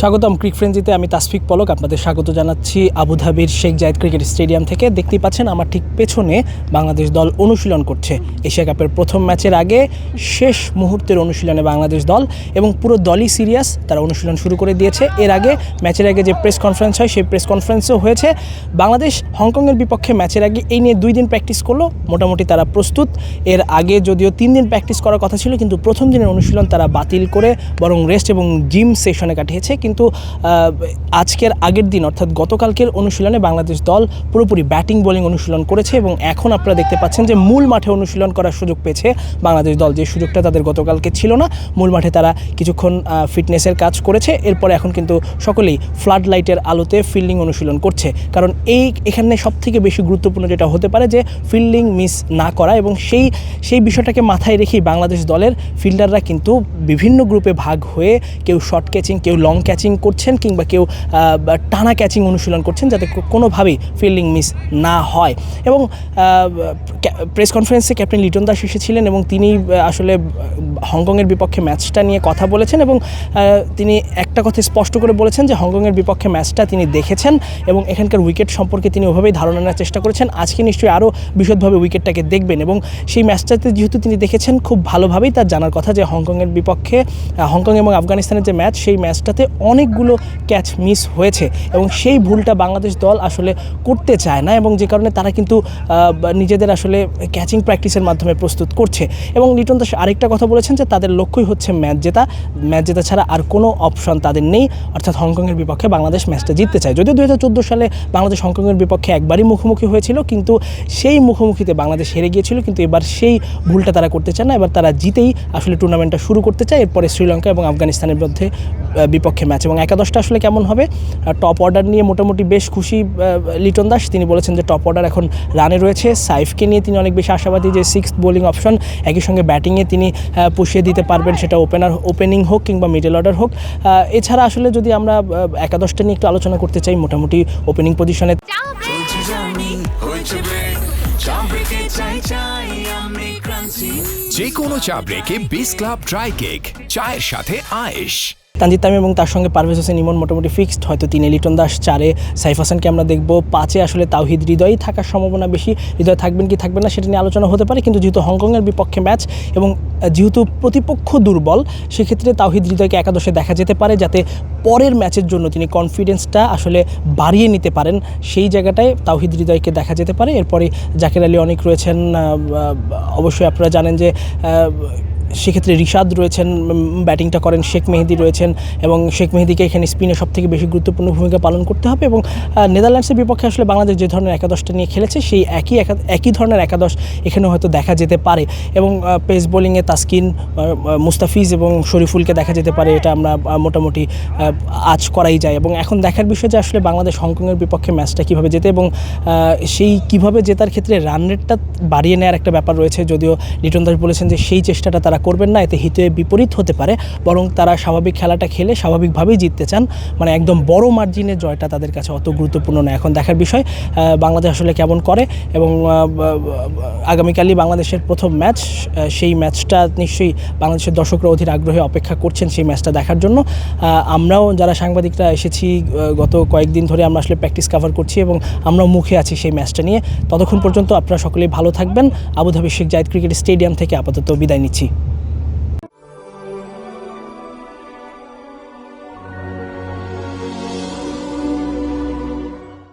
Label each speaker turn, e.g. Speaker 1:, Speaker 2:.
Speaker 1: স্বাগতম ক্রিক ফ্রেন্জিতে আমি তাসফিক পলক, আপনাদের স্বাগত জানাচ্ছি আবুধাবির শেখ জায়েদ ক্রিকেট স্টেডিয়াম থেকে। দেখতেই পাচ্ছেন, আমার ঠিক পেছনে বাংলাদেশ দল অনুশীলন করছে। এশিয়া কাপের প্রথম ম্যাচের আগে শেষ মুহূর্তের অনুশীলনে বাংলাদেশ দল এবং পুরো দলই সিরিয়াস, তারা অনুশীলন শুরু করে দিয়েছে। এর আগে ম্যাচের আগে যে প্রেস কনফারেন্স হয়, সেই প্রেস কনফারেন্সও হয়েছে। বাংলাদেশ হংকংয়ের বিপক্ষে ম্যাচের আগে এই নিয়ে দুই দিন প্র্যাকটিস করল। মোটামুটি তারা প্রস্তুত। এর আগে যদিও তিন দিন প্র্যাকটিস করার কথা ছিল, কিন্তু প্রথম দিনের অনুশীলন তারা বাতিল করে বরং রেস্ট এবং জিম সেশনে কাটিয়েছে। কিন্তু আজকের আগের দিন, অর্থাৎ গতকালকের অনুশীলনে বাংলাদেশ দল পুরোপুরি ব্যাটিং, বোলিং অনুশীলন করেছে এবং এখন আপনারা দেখতে পাচ্ছেন যে মূল মাঠে অনুশীলন করার সুযোগ পেয়েছে বাংলাদেশ দল। যে সুযোগটা তাদের গতকালকে ছিল না, মূল মাঠে তারা কিছুক্ষণ ফিটনেসের কাজ করেছে। এরপরে এখন কিন্তু সকলেই ফ্লাড লাইটের আলোতে ফিল্ডিং অনুশীলন করছে। কারণ এই, এখানে সবথেকে বেশি গুরুত্বপূর্ণ যেটা হতে পারে যে ফিল্ডিং মিস না করা এবং সেই সেই বিষয়টাকে মাথায় রেখেই বাংলাদেশ দলের ফিল্ডাররা কিন্তু বিভিন্ন গ্রুপে ভাগ হয়ে কেউ শর্ট ক্যাচিং কেউ লং ক্যাচিং করছেন কিংবা কেউ টানা ক্যাচিং অনুশীলন করছেন যাতে কোনোভাবেই ফিল্ডিং মিস না হয়। এবং প্রেস কনফারেন্সে ক্যাপ্টেন লিটন দাস এসেছিলেন এবং তিনি আসলে হংকংয়ের বিপক্ষে ম্যাচটা নিয়ে কথা বলেছেন এবং তিনি একটা কথা স্পষ্ট করে বলেছেন যে হংকংয়ের বিপক্ষে ম্যাচটা তিনি দেখেছেন এবং এখানকার উইকেট সম্পর্কে তিনি ওভাবেই ধারণা নেওয়ার চেষ্টা করেছেন। আজকে নিশ্চয়ই আরও বিশদভাবে উইকেটটাকে দেখবেন এবং সেই ম্যাচটাতে যেহেতু তিনি দেখেছেন, খুব ভালোভাবেই তার জানার কথা যে হংকংয়ের বিপক্ষে হংকং এবং আফগানিস্তানের যে ম্যাচ সেই ম্যাচটাতে অনেকগুলো ক্যাচ মিস হয়েছে এবং সেই ভুলটা বাংলাদেশ দল আসলে করতে চায় না এবং যে কারণে তারা কিন্তু নিজেদের আসলে ক্যাচিং প্র্যাকটিসের মাধ্যমে প্রস্তুত করছে। এবং লিটন দাস আরেকটা কথা বলেছেন যে তাদের লক্ষ্যই হচ্ছে ম্যাচ জেতা ম্যাচ জেতা ছাড়া আর কোনো অপশন তাদের নেই। অর্থাৎ হংকংয়ের বিপক্ষে বাংলাদেশ ম্যাচটা জিততে চায়। যদিও দু হাজার চোদ্দ সালে বাংলাদেশ হংকংয়ের বিপক্ষে একবারই মুখোমুখি হয়েছিল, কিন্তু সেই মুখোমুখিতে বাংলাদেশ হেরে গিয়েছিল, কিন্তু এবার সেই ভুলটা তারা করতে চায় না। এবার তারা জিতেই আসলে টুর্নামেন্টটা শুরু করতে চায়। এরপরে শ্রীলঙ্কা এবং আফগানিস্তানের মধ্যে বিপক্ষে ম্যাচ এবং একাদশটা আসলে কেমন হবে? টপ অর্ডার নিয়ে মোটামুটি বেশ খুশি লিটন দাস। তিনি বলেছেন যে টপ অর্ডার এখন রানে রয়েছে। সাইফকে নিয়ে তিনি অনেক বেশি আশাবাদী যে সিক্স বোলিং অপশন একই সঙ্গে ব্যাটিংয়ে তিনি পুষিয়ে দিতে পারবেন সেটা ওপেনার ওপেনিং হোক কিংবা মিডল অর্ডার হোক। এছাড়া আসলে যদি আমরা একাদশটা নিয়ে একটু আলোচনা করতে চাই মোটামুটি ওপেনিং পজিশনে
Speaker 2: যে কোনো চা ব্রেকে বিস ক্লাব ড্রাই কেক চায়ের সাথে আয়েশ।
Speaker 1: তানজিদ তামিম এবং তার সঙ্গে পারভেজ হোসেন ইমন মোটামুটি ফিক্সড হয়তো তিনে লিটন দাস চারে সাইফ হাসানকে আমরা দেখব। পাঁচে আসলে তাওহিদ হৃদয়ই থাকার সম্ভাবনা বেশি। হৃদয় থাকবেন কি থাকবেন না সেটা নিয়ে আলোচনা হতে পারে, কিন্তু যেহেতু হংকংয়ের বিপক্ষে ম্যাচ এবং যেহেতু প্রতিপক্ষ দুর্বল, সেক্ষেত্রে তাওহিদ হৃদয়কে একাদশে দেখা যেতে পারে যাতে পরের ম্যাচের জন্য তিনি কনফিডেন্সটা আসলে বাড়িয়ে নিতে পারেন। সেই জায়গাটায় তাওহিদ হৃদয়কে দেখা যেতে পারে। এরপরে জাকির আলী অনেক রয়েছেন অবশ্যই আপনারা জানেন যে সেক্ষেত্রে রিশাদ রয়েছেন ব্যাটিংটা করেন শেখ মেহেদি রয়েছেন এবং শেখ মেহেদিকে এখানে স্পিনে সব থেকে বেশি গুরুত্বপূর্ণ ভূমিকা পালন করতে হবে এবং নেদারল্যান্ডসের বিপক্ষে আসলে বাংলাদেশ যে ধরনের একাদশটা নিয়ে খেলেছে সেই একই একা- একই ধরনের একাদশ এখানে হয়তো দেখা যেতে পারে এবং পেস বোলিংয়ে তাসকিন মুস্তাফিজ এবং শরীফুলকে দেখা যেতে পারে, এটা আমরা মোটামুটি আজ করাই যায় এবং এখন দেখার বিষয় যে আসলে বাংলাদেশ হংকংয়ের বিপক্ষে ম্যাচটা কীভাবে জেতে এবং সেই কীভাবে জেতার ক্ষেত্রে রান রেটটা বাড়িয়ে নেওয়ার একটা ব্যাপার রয়েছে, যদিও লিটন দাস বলেছেন যে সেই চেষ্টাটা তারা করবেন না, এতে হিতে বিপরীত হতে পারে। বরং তারা স্বাভাবিক খেলাটা খেলে স্বাভাবিকভাবেই জিততে চান। মানে একদম বড় মার্জিনে জয়টা তাদের কাছে অত গুরুত্বপূর্ণ না এখন দেখার বিষয় বাংলাদেশ আসলে কেমন করে এবং আগামীকালই বাংলাদেশের প্রথম ম্যাচ সেই ম্যাচটা নিশ্চয়ই বাংলাদেশের দর্শকরা অধীর আগ্রহে অপেক্ষা করছেন সেই ম্যাচটা দেখার জন্য। আমরাও যারা সাংবাদিকরা এসেছি গত কয়েকদিন ধরে আমরা আসলে প্র্যাকটিস কভার করছি এবং আমরাও মুখে আছি সেই ম্যাচটা নিয়ে। ততক্ষণ পর্যন্ত আপনারা সকলেই ভালো থাকবেন। Abu Dhabi Sheikh Zayed cricket stadium থেকে আপাতত বিদায় নিচ্ছি।